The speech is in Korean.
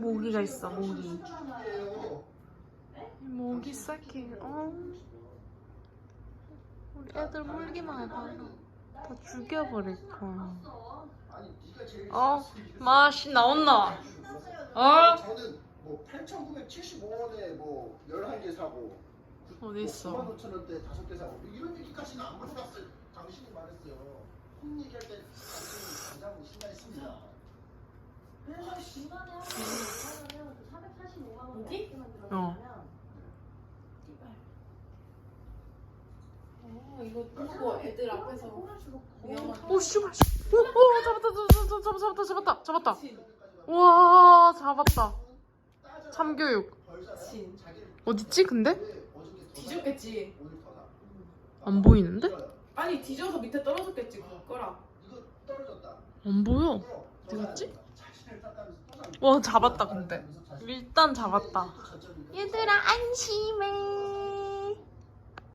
모기가 있어 모기. 모기 새끼 어. 우리 애들 물기만 해봐 다 죽여버릴 거야 어? 맛이 나온나? 어? 저는 뭐 8,975원에 뭐 11개 사고 어디 있어? 95,000원대 5개 사고 뭐 이런 얘기까지는 안 물어봤어요. 당신이 말했어요. 혼 얘기할 때 당신이 가장 신나했습니다. 445만 원 어. 어, 이거 누구 애들 앞에서 위험한 오 씨발. 씨. 오, 오 잡았다 잡았다 잡았다 잡았다 잡았다 잡았다 와 잡았다. 참교육. 진 어딨지 근데? 뒤졌겠지. 안 보이는데? 아니 뒤져서 밑에 떨어졌겠지 그거랑. 안 보여. 어디 갔지? 와 잡았다 근데 일단 잡았다. 얘들아 안심